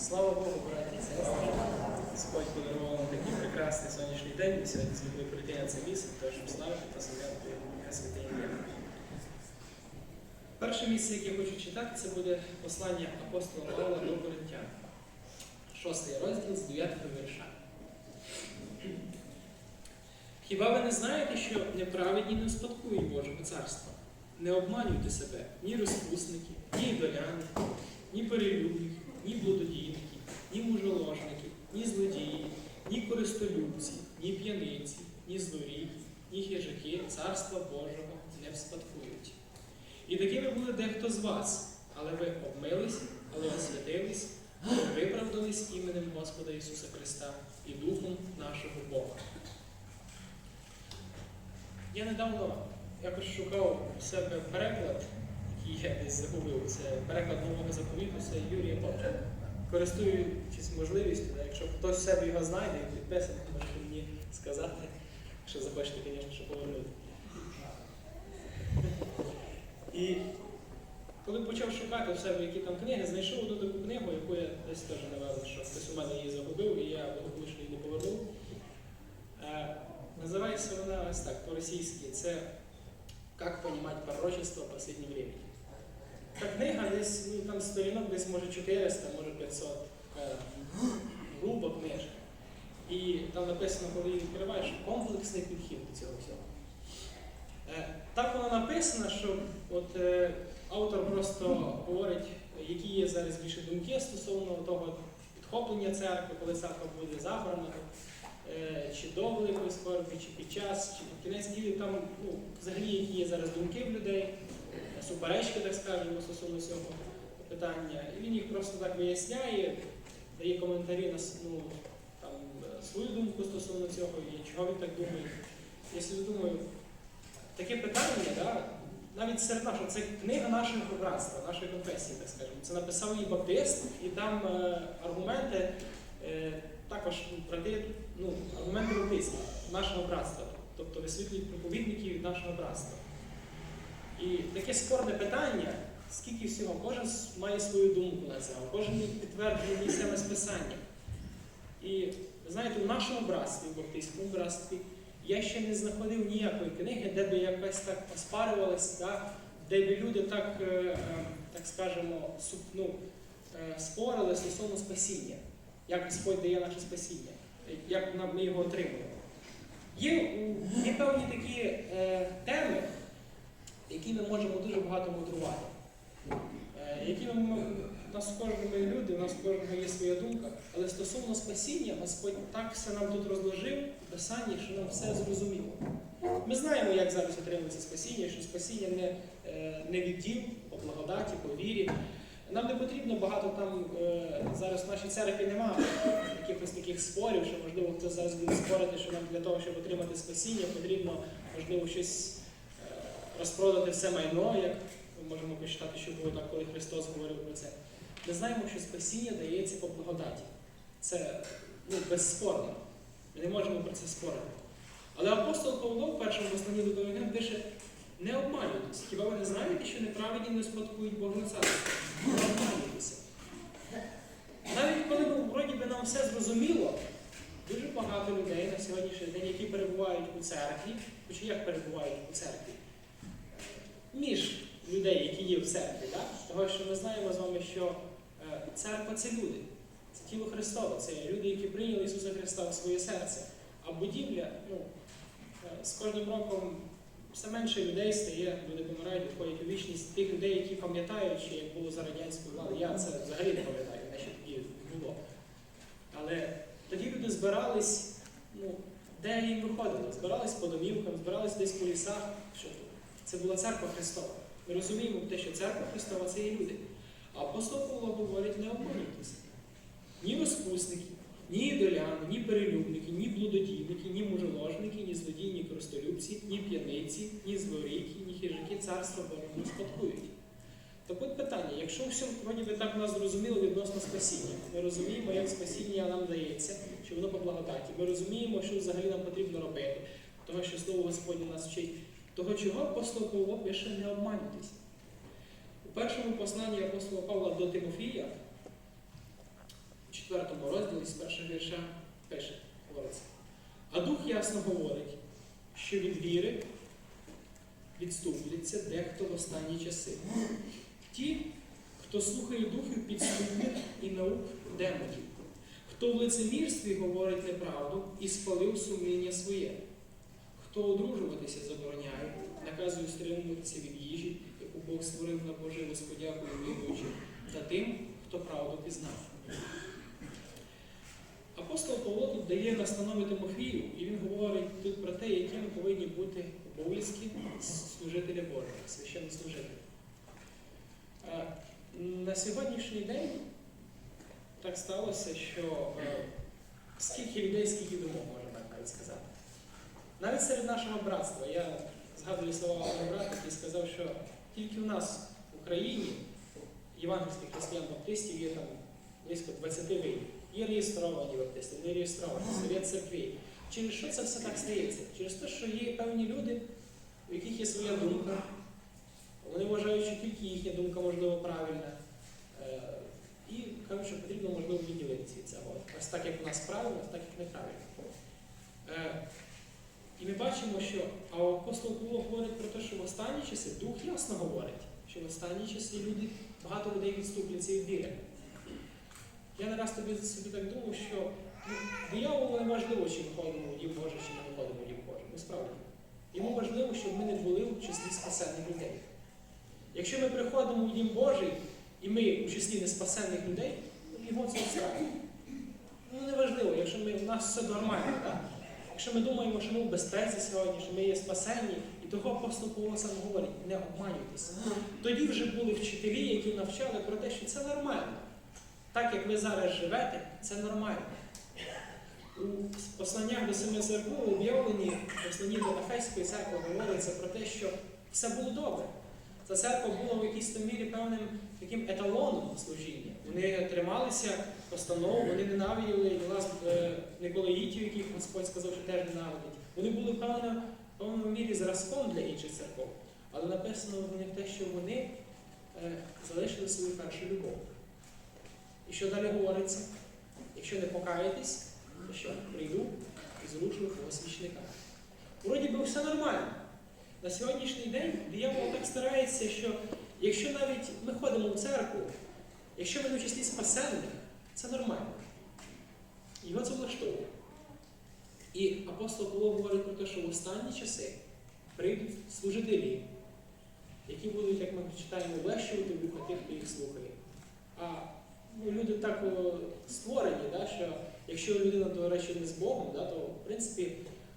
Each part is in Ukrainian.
Слава Богу, браті і сестри. Господь подарував нам такий прекрасний сонячний день. Ми сьогодні змогли прийти на це місце, щоб славити та славляти святе ім'я. Перше місце, яке я хочу читати, це буде послання апостола Павла до Коринтян. Шостий розділ з 9 вірша. Хіба ви не знаєте, що неправедні не успадкують Божого царства? Не обманюйте себе ні розпусники, ні ідоляни, ні перелюбники, ні блудодійники, ні мужоложники, ні злодії, ні користолюбці, ні п'яниці, ні злорії, ні хижаки царства Божого не вспадкують. І такими були дехто з вас, але ви обмились, але освятились, ви виправдались іменем Господа Ісуса Христа і Духом нашого Бога. Я недавно якось шукав у себе переклад, я десь загубив. Це переклад нового заповіту, це Юрія Попча. Користуючись можливістю, да, якщо хтось в себе його знайде і підписаний, можете мені сказати, якщо захочете, звісно, що повернути. І коли почав шукати в себе, які там книги, знайшов одну таку книгу, яку я десь теж навели, що хтось у мене її загубив, і я благополучно її не повернув. Е, Називається вона ось так, по-російськи. Це Как понимать пророчество в последнее время. Та книга десь, ну там сторінок десь може 400, може 500. Така груба книжка. І там написано, коли її відкриваєш, комплексний підхід до цього всього. Е, Так воно написано, що от, е, автор просто говорить, які є зараз більше думки стосовно того підхоплення церкви, коли церква буде забрана, е, чи до великої скорбі, чи під час, чи під кінець ділі, там ну, взагалі які є зараз думки в людей, суперечки, так скажемо, стосовно цього питання. І він їх просто так виясняє, дає коментарі на ну, там, е, свою думку стосовно цього і чого він так думає. Я думаю, таке питання, да, навіть серед нашого, це книга нашого братства, нашої конфесії, так скажемо. Це написав її Баптист, і там е, аргументи е, також брати, ну, аргументи баптистські, нашого братства, тобто висвітлюють проповідників нашого братства. І таке спорне питання, скільки всього, кожен має свою думку на це, кожен підтверджує місцями списання. І знаєте, у нашому братстві, в баптистському братстві, я ще не знаходив ніякої книги, де би якось так оспарювалась, да, де б люди так, е, е, так скажемо, ну, е, спорили стосовно спасіння, як Господь дає наше спасіння, як ми його отримуємо. Є, є певні такі е, теми, які ми можемо дуже багато мудрувати. Е, які ми, у нас кожного є люди, у нас кожного є своя думка, але стосовно спасіння, Господь так все нам тут розложив в Писанні, що нам все зрозуміло. Ми знаємо, як зараз отримується спасіння, що спасіння не, е, не від діл, по благодаті, по вірі. Нам не потрібно багато там е, зараз в нашій церкві немає якихось таких спорів, що можливо хтось зараз буде спорити, що нам для того, щоб отримати спасіння, потрібно можливо щось розпродати все майно, як ми можемо почитати, що було так, коли Христос говорив про це. Ми знаємо, що спасіння дається по благодаті. Це ну, безспорно. Ми не можемо про це спорити. Але апостол Павло в першому посланні до Коринтян пише: не обманюйтесь. Хіба ви не знаєте, що неправедні не спадкують Божого царства? Не обманюйтеся. Навіть коли вроді би нам все зрозуміло, дуже багато людей на сьогоднішній день, які перебувають у церкві, хоч як перебувають у церкві, між людей, які є в церкві, так? того що ми знаємо з вами, що е, церква це люди, це тіло Христове, це люди, які прийняли Ісуса Христа в своє серце. А будівля, ну, е, з кожним роком все менше людей стає, люди помирають, відходять у вічність тих людей, які пам'ятають, що як було за радянської влади. Я це взагалі не пам'ятаю, не що тоді було. Але тоді люди збирались, ну, де їм виходило? Збирались по домівкам, збирались десь по лісах. Що це була церква Христова. Ми розуміємо те, що церква Христова це є люди. Апостол Павло говорить, не обманюйтеся. Ні розпусники, ні ідоляни, ні перелюбники, ні блудодійники, ні мужеложники, ні злодії, ні користолюбці, ні п'яниці, ні злорійки, ні хижаки царства Божого не спадкують. Так от питання, якщо все вроді би так нас зрозуміло відносно спасіння, ми розуміємо, як спасіння нам дається, що воно по благодаті, ми розуміємо, що взагалі нам потрібно робити, того, що Слово Господнє нас вчить, того, чого апостол Павло пише не обманюйтесь. У першому посланні апостола Павла до Тимофія у четвертому розділі з першого вірша пише, говориться. А дух ясно говорить, що від віри відступляться дехто в останні часи. Ті, хто слухає духів підступних і наук демонів, хто в лицемірстві говорить неправду і спалив сумління своє, хто одружуватися забороняє, наказує стримуватися від їжі, яку Бог створив на Божий подякою віруючи, та тим, хто правду пізнав. Апостол Павло тут дає настанови Тимофію, і він говорить тут про те, якими повинні бути обов'язки служителя Божого, священнослужителя. Е, На сьогоднішній день так сталося, що е, скільки людей, скільки думок, можна так сказати. Навіть серед нашого братства, я згадую слова мого брата, який сказав, що тільки у нас в Україні євангельських християн-баптистів є там близько 20 видів. Є реєстровані баптисти, не реєстровані, совет церкві. Через що це все так стається? Через те, що є певні люди, у яких є своя думка. Вони вважають, що тільки їхня думка можливо правильна. Е, І кажуть, що потрібно можливо відділитися від цього. Ось так, як у нас правильно, так як неправильно. Ми бачимо, що апостол Павло говорить про те, що в останні часи Дух ясно говорить, що в останні часи люди, багато людей відступляться від віри. Я не раз тобі собі так думав, що ну, дияволу не важливо, чи виходимо в Дім Божий, чи не виходимо в Дім Божий. Насправді. Йому важливо, щоб ми не були в числі спасенних людей. Якщо ми приходимо в Дім Божий, і ми у числі неспасенних людей, його це встрає. Ну, неважливо, якщо ми, у нас все нормально, так? Якщо ми думаємо, що ми в безпеці сьогодні, що ми є спасенні, і того апостол Павло сам говорить, не обманюйтеся. Тоді вже були вчителі, які навчали про те, що це нормально. Так як ви зараз живете, це нормально. У посланнях до семи церков об'явлені, посланні до Ефеської церкви говориться про те, що все було добре. Ця церква була в якійсь мірі певним таким еталоном служіння. Вони трималися постанов, вони ненавиділи е, Николаїтів, яких Господь сказав, що теж ненавидить. Вони були в певному мірі зразком для інших церков. Але написано в них те, що вони е, залишили свою першу любов. І що далі говориться? Якщо не покаєтесь, то що? Прийду і зрушу свічника. Вроді би все нормально. На сьогоднішній день диявол так старається, що якщо навіть ми ходимо в церкву, якщо ми не в числі спасенних, це нормально. Його це влаштовує. І апостол Павло говорить про те, що в останні часи прийдуть служителі, які будуть, як ми читаємо, влещувати вуха тих, хто їх слухає. А ну, люди так о, створені, да, що якщо людина, до речі, не з Богом, да, то в принципі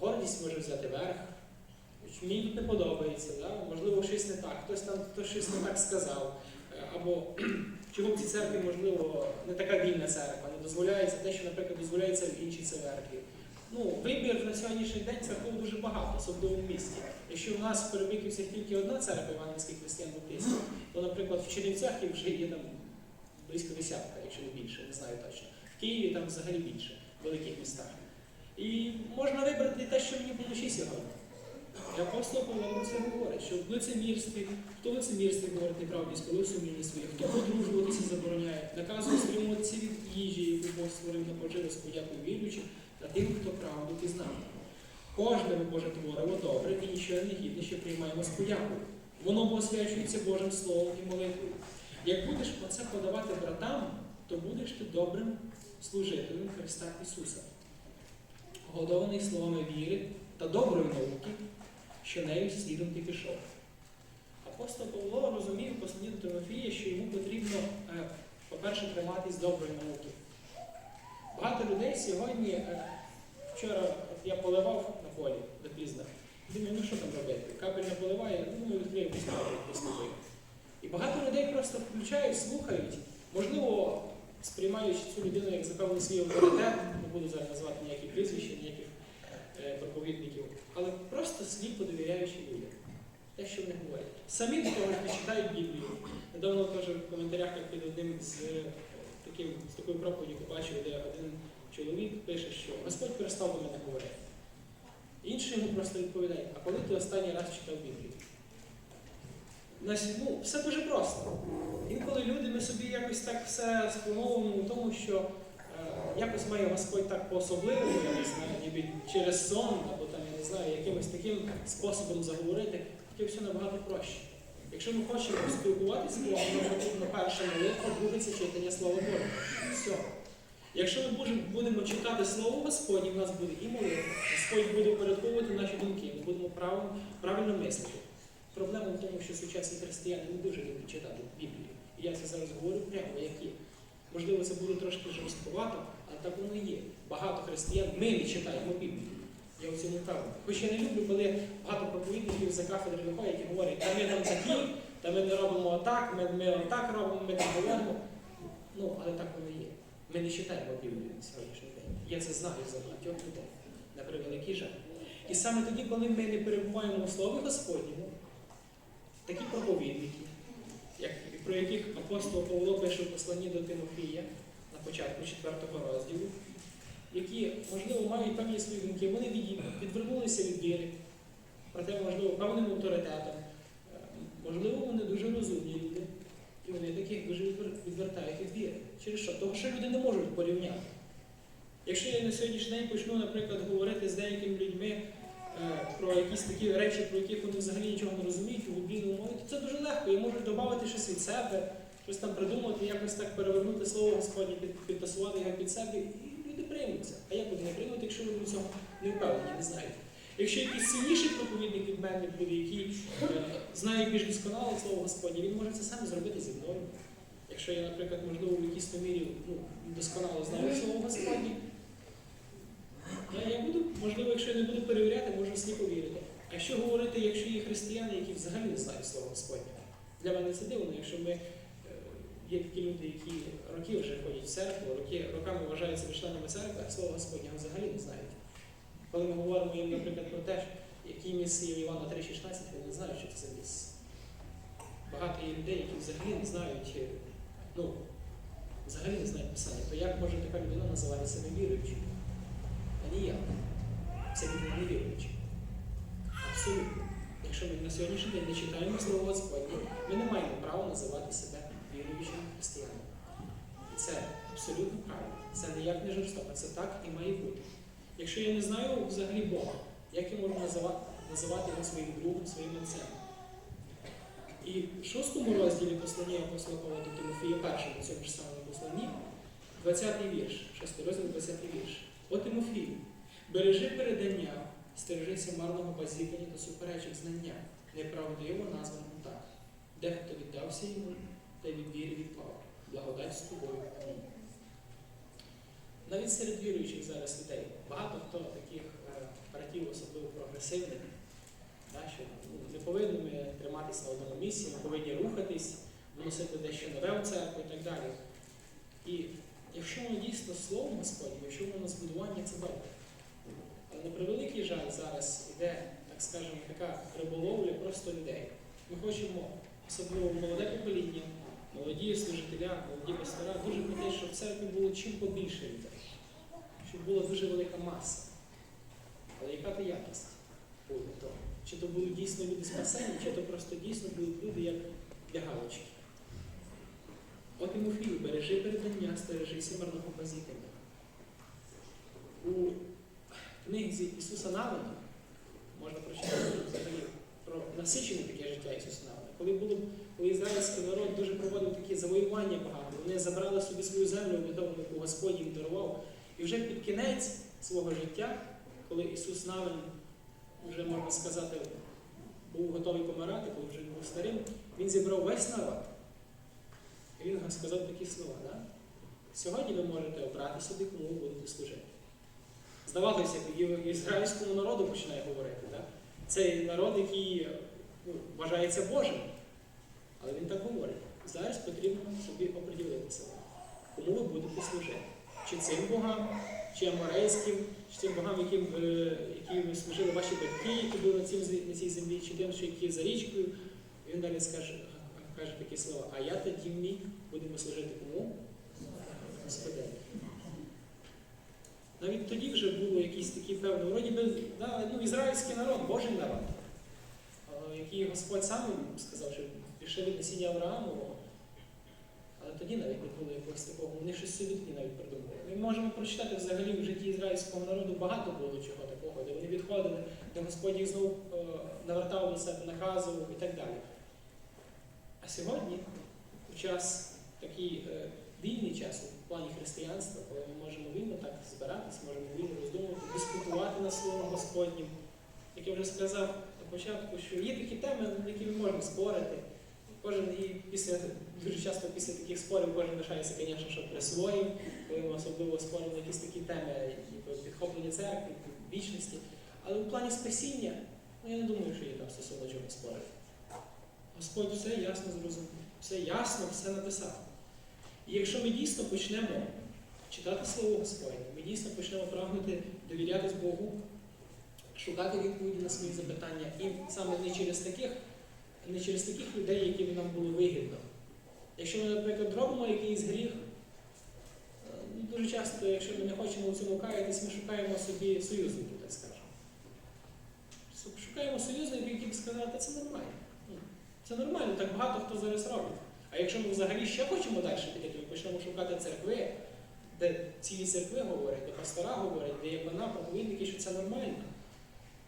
гордість може взяти верх. Мені тут не подобається, да? можливо, щось не так, хтось там хтось щось не так сказав. Е, Або чому в цій церкві, можливо, не така вільна церква, не дозволяється те, що, наприклад, дозволяється в іншій церкві. Ну, вибір на сьогоднішній день церков дуже багато, особливо в місті. Якщо в нас в тільки одна церква Іванівських християн баптистів, то, наприклад, в Чернівцях вже є там близько десятка, якщо не більше, не знаю точно. В Києві там взагалі більше, в великих містах. І можна вибрати те, що мені по душі сьогодні. Апостол Павло про це говорить, що в лицемірстві, хто в лицемірстві говорить неправді, спалив сумління своє, хто одружуватися забороняє, наказує стримуватися від їжі, яку Бог створив на поживу з подякою віруючим, та тим, хто правду пізнав. Кожне ми Боже творимо добре і нічого не гідне, що приймаємо з подякою. Воно бо освячується Божим Словом і молитвою. Як будеш оце подавати братам, то будеш ти добрим служителем Христа Ісуса, годований словами віри та доброї науки, що нею слідом ти пішов. Апостол Павло розумів посланні Тимофія, що йому потрібно, е, по-перше, триматись доброї науки. Багато людей сьогодні, е, вчора я поливав на полі допізно, думаю, ну що там робити? Капель не поливає, ну відкрию поставлю, послухаю. І багато людей просто включають, слухають, можливо, сприймаючи цю людину як за свій авторитет, не буду зараз назвати ніякі прізвища, ніяких е, проповідників, але просто сліпо довіряючи людям. Те, що вони говорять. Самі до того ж не читають Біблію. Недавно теж в коментарях як під одним з, е, таким, з такою проповіддю побачив, де один чоловік пише, що Господь перестав до мене говорити. Інший йому просто відповідає, а коли ти останній раз читав Біблію? Ну, все дуже просто. Інколи люди, ми собі якось так все спрямовуємо у тому, що якось має Господь так по-особливому, ніби через сон, не знаю, якимось таким способом заговорити, таке все набагато проще. Якщо ми хочемо спілкуватися з Богом, нам потрібно перша молитва, друге це читання Слова Божого. Все. Якщо ми будемо- читати Слово Господнє, в нас буде і молитва, Господь буде порядковувати наші думки, ми будемо правильно, мислити. Проблема в тому, що сучасні християни не дуже люблять читати Біблію. І я це зараз говорю прямо, як є. Можливо, це буде трошки жорстковато, але так воно і є. Багато християн ми не читаємо Біблію. Я в цьому впевнений. Хоч я не люблю, коли багато проповідників за кафедри виходять і говорять, та ми там такі, та ми не робимо отак, ми, ми отак робимо, ми так говоримо. Ну, але так воно є. Ми не читаємо Біблію на сьогоднішній день. Я це знаю за багатьох людей, на превеликий жаль. І саме тоді, коли ми не перебуваємо у Слові Господньому, такі проповідники, як, про яких апостол Павло пише в посланні до Тимофія на початку 4 розділу, які, можливо, мають певні свої думки, вони від- відвернулися від віри, проте, можливо, певним авторитетом. Е, Можливо, вони дуже розумні люди, і вони таких дуже відвертають від віри. Через що? Тому що люди не можуть порівняти. Якщо я на сьогоднішній день почну, наприклад, говорити з деякими людьми е, про якісь такі речі, про яких вони взагалі нічого не розуміють у біблійному мові, то це дуже легко. Я можу додати щось від себе, щось там придумати, якось так перевернути слово Господнє, під, підтасувати його під себе, приймуться. А як вони не приймуть, якщо вони в цьому не впевнені, не знають? Якщо якийсь сильніший проповідник від мене буде, який е, знає більш досконало слово Господнє, він може це сам зробити зі мною. Якщо я, наприклад, можливо, в якійсь мірі ну, досконало знаю слово Господнє, я, я буду, можливо, якщо я не буду перевіряти, можу сліпо вірити. А якщо говорити, якщо є християни, які взагалі не знають слово Господнє, для мене це дивно, якщо ми є такі люди, які роки вже ходять в церкву, роки, роками вважаються членами церкви, а слово Господнього взагалі не знають. Коли ми говоримо їм, наприклад, про те, який місце є в Івана 3,16, вони не знають, що це за місце. Багато є людей, які взагалі не знають, е, ну, взагалі не знають писання, то як може така людина називати себе віруючим? А ніяк. Це людина не віруюча. Абсолютно. Якщо ми на сьогоднішній день не читаємо Слово Господнє, ми не маємо права називати себе віруючим християном. І це абсолютно правильно. Це ніяк не жорстоко, це так і має бути. Якщо я не знаю взагалі Бога, як я можу називати, називати його своїм другом, своїм отцем? І в шостому розділі послання апостола Павла до Тимофія, першому цьому ж самому посланні, 20-й вірш, 6 розділ, 20-й вірш. О Тимофію, бережи передання, стережися марного базікання та суперечок знання, неправдиво названому так. Дехто віддався йому, та від віри відпав. Благодать з тобою. Навіть серед віруючих зараз людей багато хто таких е, братів, особливо прогресивних, що ну, не повинні ми триматися на одному місці, ми повинні рухатись, вносити дещо нове в церкву і так далі. І якщо воно дійсно слово Господнє, якщо воно на збудування, це добре. Але на превеликий жаль зараз іде, так скажемо, така риболовля просто людей. Ми хочемо, особливо молоде покоління, молоді служителя, молоді пастора, дуже хотять, щоб в церкві було чим побільше людей, щоб була дуже велика маса. Але яка то якість буде того? Чи то будуть дійсно люди спасені, чи то просто дійсно будуть люди як для галочки. От Тимофію, бережи передання, стережися марного базікання. У книзі Ісуса Навина можна прочитати взагалі про насичене таке життя Ісуса Навина. Коли було, коли ізраїльський народ дуже проводив такі завоювання багато, вони забрали собі свою землю, обітовану, яку Господь їм дарував. І вже під кінець свого життя, коли Ісус Навин, вже можна сказати, був готовий помирати, коли вже був старим, він зібрав весь народ. І він сказав такі слова. Да? Сьогодні ви можете обрати собі, кому будете служити. Здавалося, ізраїльському народу починає говорити. Да? Цей народ, який ну, вважається Божим. Але він так говорить. Зараз потрібно собі оприділитися, кому ви будете служити. Чи цим богам, чи аморейським, чи тим богам, яким, е, яким служили ваші батьки, які були на, зі- на цій землі, чи тим, що які за річкою. Він далі скаже, каже такі слова, а я тоді мій будемо служити кому? Господи. Навіть тоді вже було якісь такі певні, вроді би, да, ну, ізраїльський народ, Божий народ, який Господь сам сказав, що пішли від насіння Авраамового. Але тоді навіть не було якогось такого, вони щось собі навіть придумали. Ми можемо прочитати взагалі в житті ізраїльського народу багато було чого такого, де вони відходили, де Господь їх знову е, навертав до себе, наказував і так далі. А сьогодні, у час такий е, вільний час плані християнства, коли ми можемо вільно так збиратись, можемо вільно роздумувати, дискутувати над Словом Господнім. Як я вже сказав на початку, що є такі теми, на які ми можемо спорити. Кожен і після дуже часто після таких спорів кожен лишається, звісно, що при своїм, коли ми особливо споримо на якісь такі теми, ніби підхоплення церкви, вічності. Але у плані спасіння, ну я не думаю, що є там стосовно чого спорити. Господь все ясно зрозумів, все ясно, все написав. І якщо ми дійсно почнемо читати Слово Господнє, ми дійсно почнемо прагнути довірятись Богу, шукати відповіді на свої запитання, і саме не через таких, не через таких людей, які нам було вигідно. Якщо ми, наприклад, робимо якийсь гріх, е, дуже часто, якщо ми не хочемо у цьому каятись, ми шукаємо собі союзників, так скажемо. Шукаємо союзників, які б сказали, та це нормально. Це нормально, так багато хто зараз робить. А якщо ми взагалі ще хочемо далі піти, то ми почнемо шукати церкви, де цілі церкви говорять, де пастора говорять, де є пана, проповідники, що це нормально.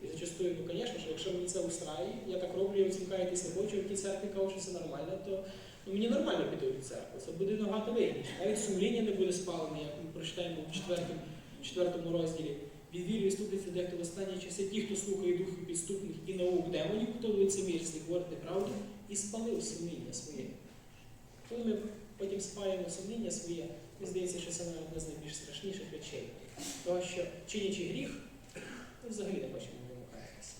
І зачастую, ну, звісно, що якщо мені це устраює, я так роблю, я каятись не в тій церкві кажуть, що це нормально, то ну, мені нормально піти в церкву. Це буде набагато вигідніше. Навіть сумління не буде спалене, як ми прочитаємо в четвертому, розділі. Від віри відступиться дехто в останні часи, ті, хто слухає духів підступних і наук демонів, хто лицемірстві говорить неправду, і спалив сумління своє. Коли ми потім спалюємо сумління своє, мені здається, що це навіть одна з найбільш страшніших речей. Тому що чинячи гріх, ми взагалі не в каятися.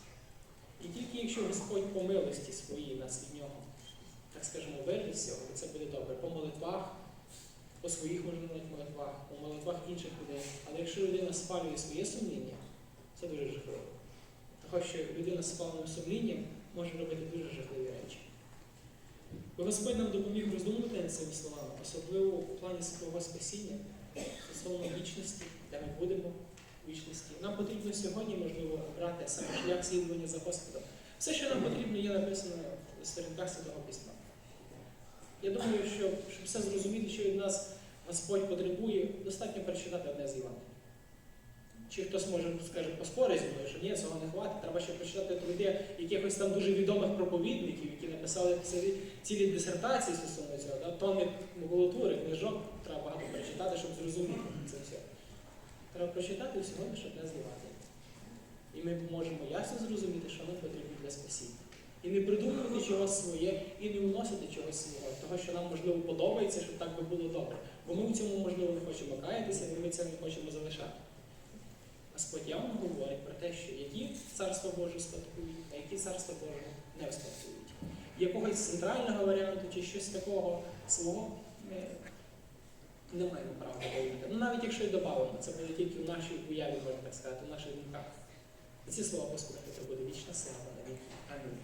І тільки якщо Господь по милості своїй нас від нього, так скажемо, вирве з то це буде добре. По молитвах, по своїх можливих молитвах, по молитвах інших людей. Але якщо людина спалює своє сумління, це дуже жахливо. Що людина з спаленим сумлінням може робити дуже жахливі речі. Господь нам допоміг роздумувати над цими словами, особливо у плані свого спасіння, стосовно вічності, де ми будемо у вічності. Нам потрібно сьогодні, можливо, обрати саме шлях слідування за Господом. Все, що нам потрібно, є написано в сторінках Святого Письма. Я думаю, що щоб все зрозуміти, що від нас Господь потребує, достатньо перечитати одне з Івангелій. Чи хтось може скаже, поспорить зі мною, що ні, цього не хватить. Треба ще прочитати труди якихось там дуже відомих проповідників, які написали цілі, дисертації стосовно цього, да? тонни макулатури, книжок, треба багато перечитати, щоб зрозуміти це все. Треба прочитати всього лише одне з Євангелія. І ми можемо ясно зрозуміти, що нам потрібно для спасіння. І не придумувати чогось своє, і не вносити чогось свого, того, що нам можливо подобається, щоб так би було добре. Бо ми в цьому, можливо, не хочемо каятися, бо ми це не хочемо залишати. Господь явно говорить про те, що які царство Боже спадкують, а які царство Боже не спадкують. Якогось центрального варіанту чи щось такого свого ми не маємо права говорити. Ну навіть якщо і додамо, це буде тільки в нашій уяві, можна так сказати, в наших думках. Ці слова Господа, це буде вічна слава на віки. Амінь.